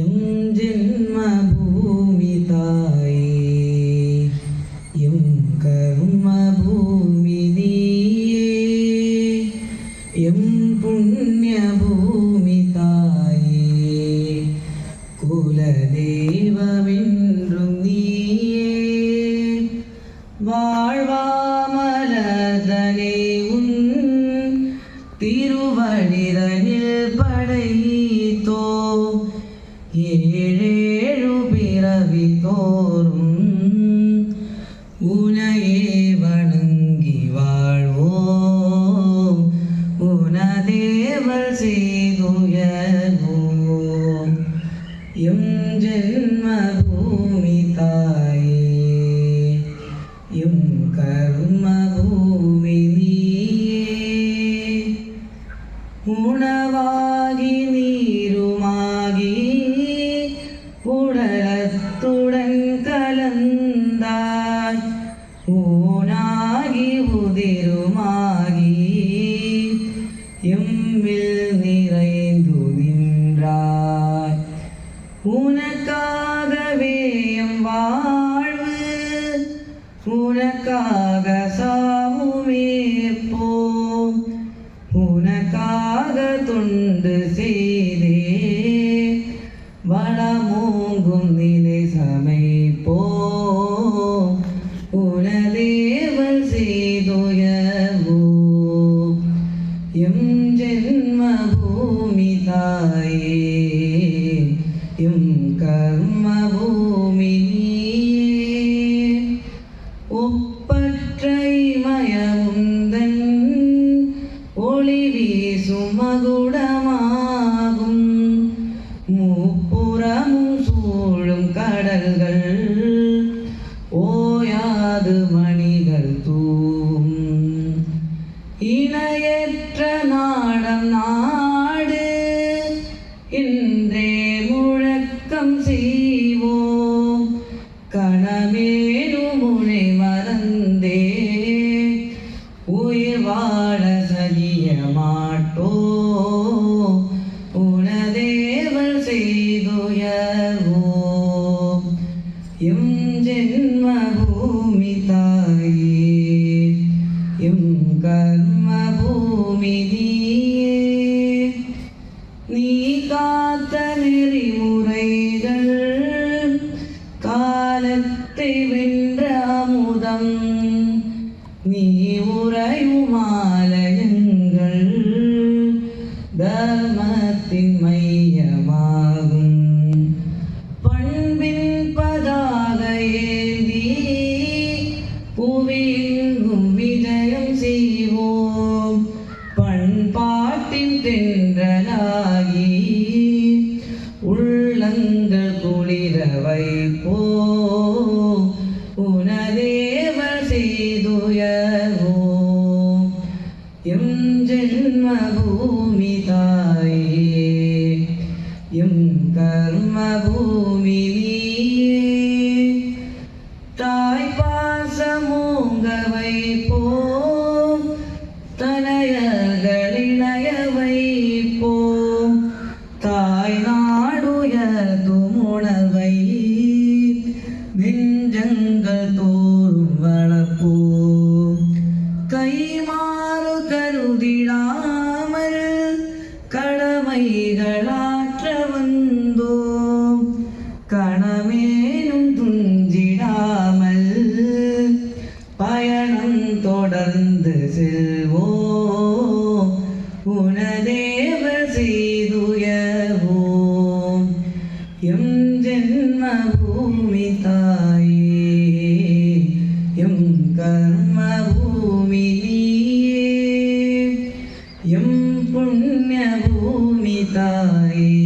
M Janmabhumi തായേ M കർമ്മഭൂമി നീയേ M പുണ്യഭൂമി തായേ കുലദേവമെന്റും നീയേ. വാഴ്വാമലതനെ ഉൻ തിരുവടിതനിൽ പടയിൽ യും ജന്മഭൂമി തായേ. യും കർമ്മഭൂമി നീയേ. ഉണവാ உனக்காக துண்டு செய்தே புறமும் சூழும் கடல்கள் ஓயாது மணிகள் தூம் இணையற்ற நாடம் நான் காத்த நெறிமுறைகள் காலத்தை வென்ற அமுதம். நீ உறையும் ஆலயங்கள் தர்மத்தின் மையமாகும். பண்பின் பதாக ஏந்தி புவியெங்கும் விஜயம் செய்வோம். பண்பாட்டின் தென் நாடுயர்த்தும் உணர்வை நெஞ்சங்கள் தோறும் வளர்ப்போம் கைமாறு கருதிடாமல் கடமைகளாற்ற வந்தோம். கணமே তাই